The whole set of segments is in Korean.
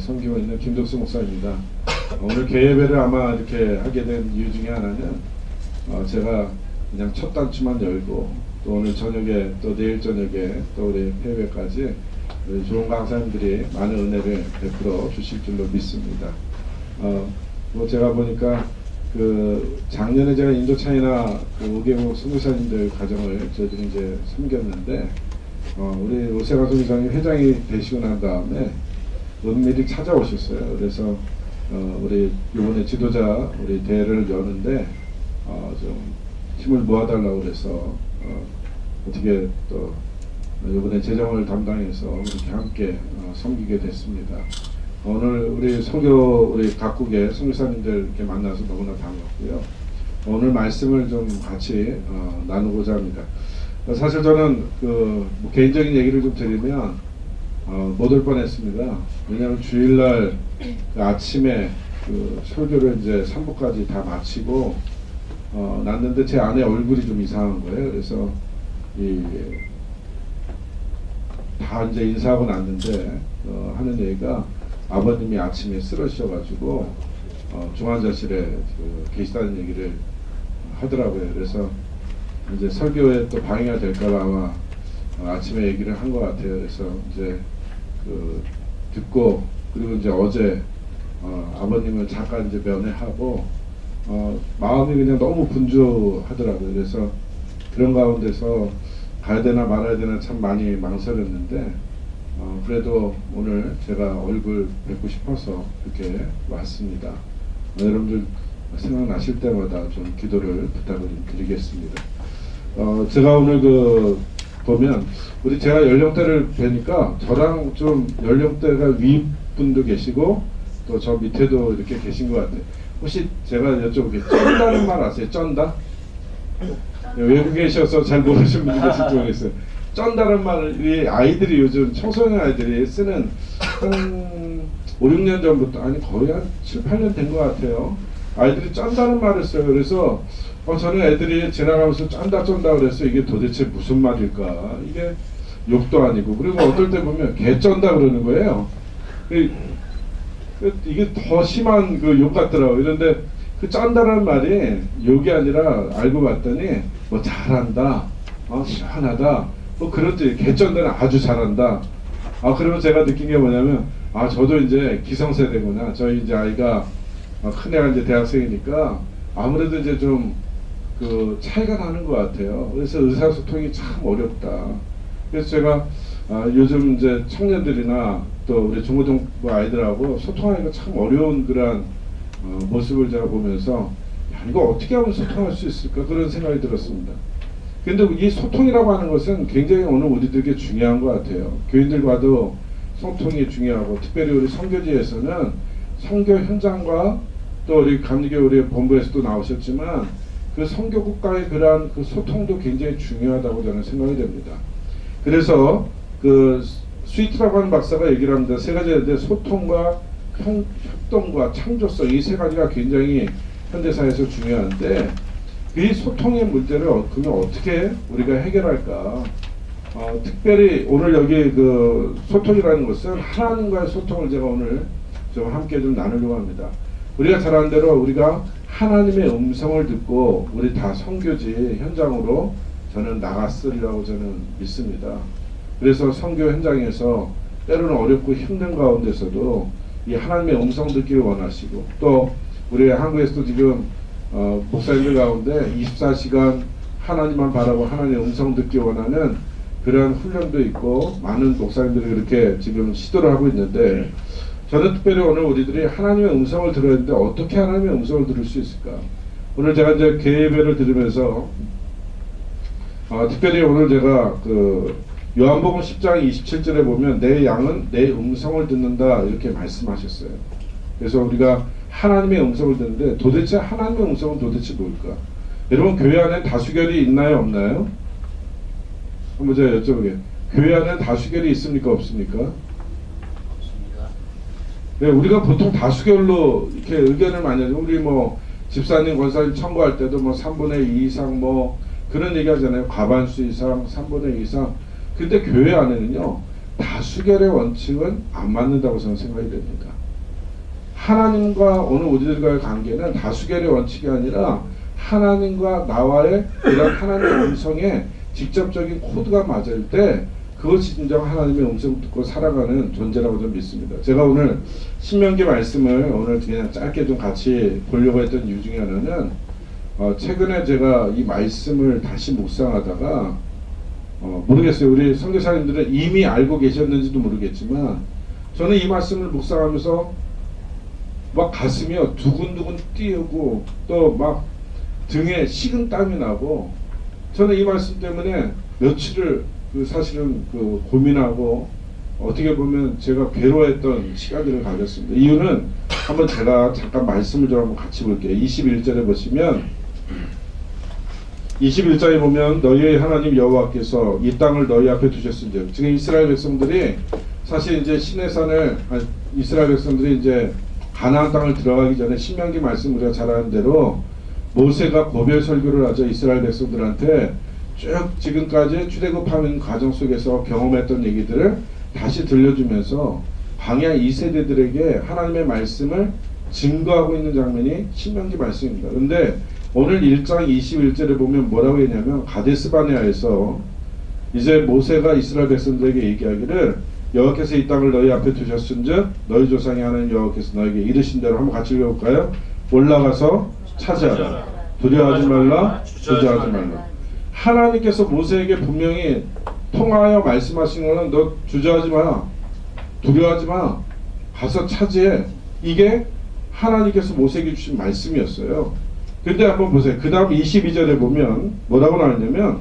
섬기고 있는 김덕수 목사입니다. 어, 오늘 개예배를 아마 이렇게 하게 된 이유 중에 하나는 어, 제가 그냥 첫 단추만 열고 또 오늘 저녁에 또 내일 저녁에 또 우리 폐회까지 우리 좋은 강사님들이 많은 은혜를 베풀어 주실 줄로 믿습니다. 어, 뭐 제가 보니까 그 작년에 제가 인도 차이나 그 5개국 선교사님들 가정을 저희들이 이제 섬겼는데 어, 우리 오세가 선교사님 회장이 되시고 난 다음에 은밀히 찾아오셨어요. 그래서 어, 우리 이번에 지도자 우리 대회를 여는데 어, 좀 힘을 모아달라고 그래서 어, 어떻게 또 이번에 재정을 담당해서 이렇게 함께 어, 섬기게 됐습니다. 오늘 우리 선교 우리 각국의 선교사님들 이렇게 만나서 너무나 반갑고요. 오늘 말씀을 좀 같이 어, 나누고자 합니다. 어, 사실 저는 그 뭐 개인적인 얘기를 좀 드리면 어, 못올 뻔했습니다. 왜냐하면 주일날 그 아침에 그 설교를 이제 3부까지 다 마치고 어, 났는데 제 아내 얼굴이 좀 이상한 거예요. 그래서 이 다 이제 인사하고 났는데 어, 하는 얘기가 아버님이 아침에 쓰러지셔가지고 어, 중환자실에 그 계시다는 얘기를 하더라고요. 그래서 이제 설교에 또 방해가 될까봐 아마 어, 아침에 얘기를 한 것 같아요. 그래서 이제 그 듣고 그리고 이제 어제 어, 아버님을 잠깐 이제 면회하고 어, 마음이 그냥 너무 분주하더라고요. 그래서 그런 가운데서 가야 되나 말아야 되나 참 많이 망설였는데 어, 그래도 오늘 제가 얼굴 뵙고 싶어서 이렇게 왔습니다. 어, 여러분들 생각나실 때마다 좀 기도를 부탁을 드리겠습니다. 어, 제가 오늘 그 보면 우리 제가 연령대를 뵈니까 저랑 좀 연령대가 위 분도 계시고 또 저 밑에도 이렇게 계신 것 같아요. 혹시 제가 여쭤볼게요. 쩐다는 말 아세요? 쩐다? 외국에 계셔서 잘 모르시는 분들 계실지 모르겠어요. 쩐다는 말이 아이들이 요즘 청소년 아이들이 쓰는 한 5, 6년 전부터 아니 거의 한 7, 8년 된 것 같아요. 아이들이 쩐다는 말을 써요. 그래서 어, 저는 애들이 지나가면서 쩐다 쩐다 그래서 이게 도대체 무슨 말일까? 이게 욕도 아니고 그리고 어떨 때 보면 개 쩐다 그러는 거예요. 그- 그 이게 더 심한 그 욕 같더라고요. 그런데 그 쩐다는 말이 욕이 아니라 알고 봤더니 뭐 잘한다, 어, 시원하다, 뭐 그런 뜻. 개쩐다는 아주 잘한다. 아 그러면 제가 느낀 게 뭐냐면 아 저도 이제 기성세대구나. 저희 이제 아이가 어, 큰 애가 이제 대학생이니까 아무래도 이제 좀 그 차이가 나는 것 같아요. 그래서 의사소통이 참 어렵다. 그래서 제가 아, 요즘 이제 청년들이나 또 우리 중고등부 아이들하고 소통하기가 참 어려운 그러한 어, 모습을 제가 보면서 야, 이거 어떻게 하면 소통할 수 있을까 그런 생각이 들었습니다. 근데 이 소통이라고 하는 것은 굉장히 오늘 우리들에게 중요한 것 같아요. 교인들과도 소통이 중요하고 특별히 우리 선교지에서는 선교 현장과 또 우리 감리교 우리 본부에서도 나오셨지만 그 선교국가의 그러한 그 소통도 굉장히 중요하다고 저는 생각이 됩니다. 그래서 그 스위트라고 하는 박사가 얘기를 합니다. 세 가지가 있는데 소통과 형, 협동과 창조성 이 세 가지가 굉장히 현대사에서 중요한데 이 소통의 문제를 어- 그러면 어떻게 우리가 해결할까? 어, 특별히 오늘 여기 그 소통이라는 것은 하나님과의 소통을 제가 오늘 좀 함께 좀 나누려고 합니다. 우리가 잘 아는 대로 우리가 하나님의 음성을 듣고 우리 다 선교지 현장으로 저는 나갔으리라고 저는 믿습니다. 그래서 선교 현장에서 때로는 어렵고 힘든 가운데서도 이 하나님의 음성 듣기를 원하시고 또 우리 한국에서도 지금 어, 목사님들 가운데 24시간 하나님만 바라고 하나님의 음성 듣기 원하는 그런 훈련도 있고 많은 목사님들이 그렇게 지금 시도를 하고 있는데 저는 특별히 오늘 우리들이 하나님의 음성을 들어야 되는데 어떻게 하나님의 음성을 들을 수 있을까? 오늘 제가 이제 개예배를 들으면서 어, 특별히 오늘 제가 그 요한복음 10장 27절에 보면 내 양은 내 음성을 듣는다 이렇게 말씀하셨어요. 그래서 우리가 하나님의 음성을 듣는데 도대체 하나님의 음성은 도대체 뭘까? 여러분 교회 안에 다수결이 있나요 없나요? 한번 제가 여쭤보게. 교회 안에 다수결이 있습니까 없습니까? 네, 우리가 보통 다수결로 이렇게 의견을 많이 하죠. 우리 뭐 집사님, 권사님 청구할 때도 뭐 3분의 2 이상 뭐 그런 얘기 하잖아요. 과반수 이상, 3분의 2 이상. 근데 교회 안에는요, 다수결의 원칙은 안 맞는다고 저는 생각이 됩니다. 하나님과 오늘 우리들과의 관계는 다수결의 원칙이 아니라 하나님과 나와의 이런 하나님의 음성에 직접적인 코드가 맞을 때 그것이 진정 하나님의 음성 듣고 살아가는 존재라고 저는 믿습니다. 제가 오늘 신명기 말씀을 오늘 그냥 짧게 좀 같이 보려고 했던 이유 중에 하나는 어, 최근에 제가 이 말씀을 다시 묵상하다가 어, 모르겠어요. 우리 선교사님들은 이미 알고 계셨는지도 모르겠지만 저는 이 말씀을 묵상하면서 막 가슴이 두근두근 뛰고 또 막 등에 식은 땀이 나고 저는 이 말씀 때문에 며칠을 그 사실은 그 고민하고 어떻게 보면 제가 괴로워했던 시간들을 가졌습니다. 이유는 한번 제가 잠깐 말씀을 좀 한번 같이 볼게요. 21절에 보시면 21절에 보면 너희의 하나님 여호와께서 이 땅을 너희 앞에 두셨은즉 지금 이스라엘 백성들이 사실 이제 시내산을 아니, 이스라엘 백성들이 이제 가나안 땅을 들어가기 전에 신명기 말씀 우리가 잘 아는 대로 모세가 고별 설교를 하죠 이스라엘 백성들한테 쭉 지금까지 출애굽하는 과정 속에서 경험했던 얘기들을 다시 들려주면서 광야 2세대들에게 하나님의 말씀을 증거하고 있는 장면이 신명기 말씀입니다. 근데 오늘 1장 21절에 보면 뭐라고 했냐면 가데스바네아에서 이제 모세가 이스라엘 백성들에게 얘기하기를 여호와께서 이 땅을 너희 앞에 두셨은즉 너희 조상이 하는 여호와께서 너에게 이르신 대로 한번 같이 읽어볼까요? 올라가서 차지하라. 두려워하지 말라. 주저하지 말라 하나님께서 모세에게 분명히 통하여 말씀하신 거는 너 주저하지 마. 두려워하지 마. 가서 차지해. 이게 하나님께서 모세에게 주신 말씀이었어요. 근데 한번 보세요. 그 다음 22절에 보면 뭐라고 나왔냐면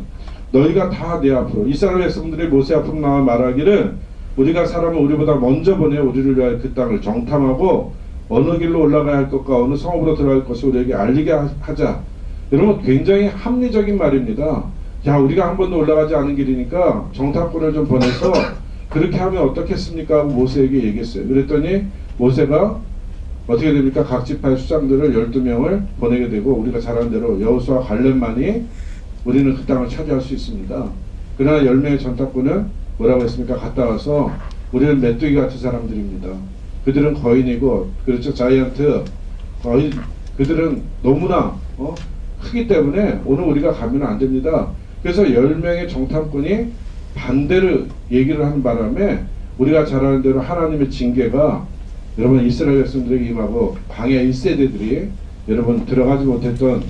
너희가 다 내 앞으로 이스라엘 백성들이 모세 앞으로 나와 말하기를 우리가 사람을 우리보다 먼저 보내 우리를 위하여 그 땅을 정탐하고 어느 길로 올라가야 할 것과 어느 성읍으로 들어갈 것을 우리에게 알리게 하- 하자. 여러분 굉장히 합리적인 말입니다. 야 우리가 한 번도 올라가지 않은 길이니까 정탐꾼을 좀 보내서 그렇게 하면 어떻겠습니까? 모세에게 얘기했어요. 그랬더니 모세가 어떻게 됩니까? 각 지파의 수장들을 12명을 보내게 되고 우리가 잘 아는 대로 여호수아 갈렙만이 우리는 그 땅을 차지할 수 있습니다. 그러나 10명의 전탁꾼은 뭐라고 했습니까? 갔다 와서 우리는 메뚜기 같은 사람들입니다. 그들은 거인이고 그렇죠 자이언트 거인 그들은 너무나 어? 크기 때문에 오늘 우리가 가면 안 됩니다. 그래서 10명의 정탐꾼이 반대로 얘기를 한 바람에 우리가 잘 아는 대로 하나님의 징계가 여러분 이스라엘 백성들에게 임하고 광야 1세대들이 여러분 들어가지 못했던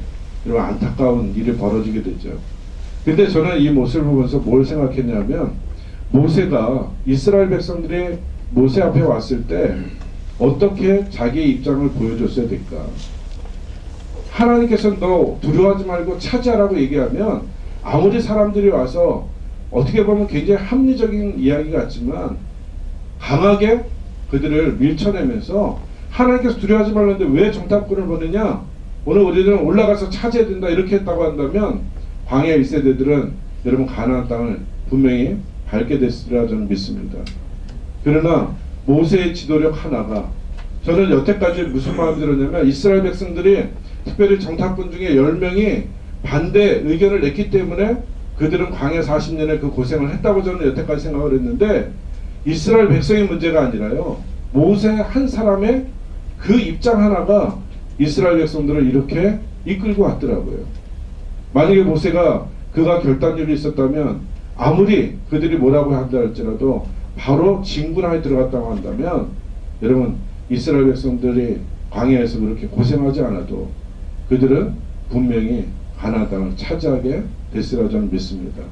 여러분 안타까운 일이 벌어지게 되죠. 근데 저는 이 모습을 보면서 뭘 생각했냐면 모세가 이스라엘 백성들이 모세 앞에 왔을 때 어떻게 자기의 입장을 보여줬어야 될까? 하나님께서 너 두려워하지 말고 차지하라고 얘기하면 아무리 사람들이 와서 어떻게 보면 굉장히 합리적인 이야기 같지만 강하게 그들을 밀쳐내면서 하나님께서 두려워하지 말라는데 왜 정탐꾼을 보내냐? 오늘 우리는 올라가서 차지해야 된다 이렇게 했다고 한다면 광야 1세대들은 여러분 가나안 땅을 분명히 밟게 됐으리라 저는 믿습니다. 그러나 모세의 지도력 하나가 저는 여태까지 무슨 마음이 들었냐면 이스라엘 백성들이 특별히 정탐꾼 중에 10명이 반대 의견을 냈기 때문에 그들은 광야 40년의 그 고생을 했다고 저는 여태까지 생각을 했는데 이스라엘 백성의 문제가 아니라요. 모세 한 사람의 그 입장 하나가 이스라엘 백성들을 이렇게 이끌고 왔더라고요. 만약에 모세가 그가 결단력이 있었다면 아무리 그들이 뭐라고 한다 할지라도 바로 진군하에 들어갔다고 한다면 여러분 이스라엘 백성들이 광야에서 그렇게 고생하지 않아도 그들은 분명히 가나안 땅을 차지하게 됐으라 저는 믿습니다.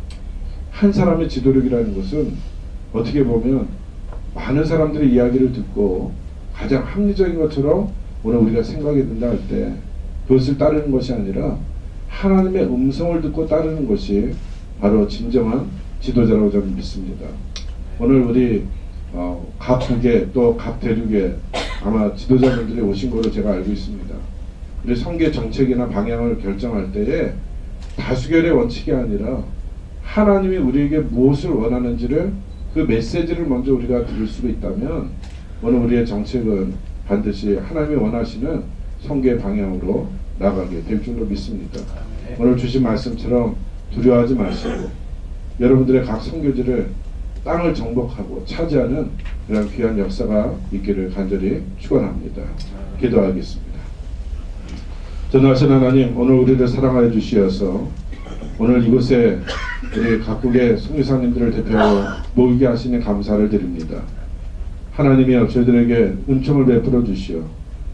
한 사람의 지도력이라는 것은 어떻게 보면 많은 사람들의 이야기를 듣고 가장 합리적인 것처럼 오늘 우리가 생각이 든다 할 때 그것을 따르는 것이 아니라 하나님의 음성을 듣고 따르는 것이 바로 진정한 지도자라고 저는 믿습니다. 오늘 우리 어, 갑북에 또 갑대륙에 아마 지도자분들이 오신 걸로 제가 알고 있습니다. 우리 성계 정책이나 방향을 결정할 때에 다수결의 원칙이 아니라 하나님이 우리에게 무엇을 원하는지를 그 메시지를 먼저 우리가 들을 수가 있다면 오늘 우리의 정책은 반드시 하나님이 원하시는 성계 방향으로 나가게 될 줄로 믿습니다. 오늘 주신 말씀처럼 두려워하지 마시고 여러분들의 각 성교지를 땅을 정복하고 차지하는 그런 귀한 역사가 있기를 간절히 축원합니다. 기도하겠습니다. 전하신 하나님 오늘 우리를 사랑하여 주시어서 오늘 이곳에 우리 각국의 성교사님들을 대표하여 모이게 하시니 감사를 드립니다. 하나님이여 저희들에게 은총을 베풀어 주시어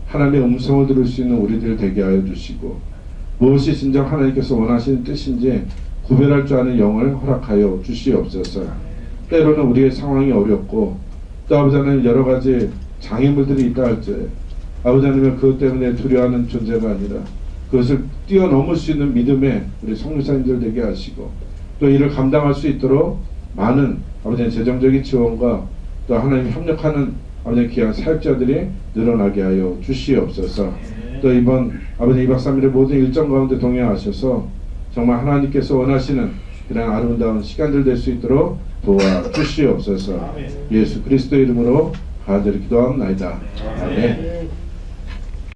하나님의 음성을 들을 수 있는 우리들 되게 하여 주시고 무엇이 진정 하나님께서 원하시는 뜻인지 구별할 줄 아는 영을 허락하여 주시옵소서. 때로는 우리의 상황이 어렵고 또 아버지 하나님 여러 가지 장애물들이 있다 할지 아버지 하나님 그것 때문에 두려워하는 존재가 아니라 그것을 뛰어넘을 수 있는 믿음의 우리 성교사님들 되게 하시고 또 이를 감당할 수 있도록 많은 아버지 재정적인 지원과 또 하나님 협력하는 아버지 귀한 사역자들이 늘어나게 하여 주시옵소서. 또 이번 아버지 2박 3일의 모든 일정 가운데 동행하셔서 정말 하나님께서 원하시는 그런 아름다운 시간들 될 수 있도록 도와 주시옵소서. 예수 그리스도 이름으로 간절히 기도합나이다. 아멘.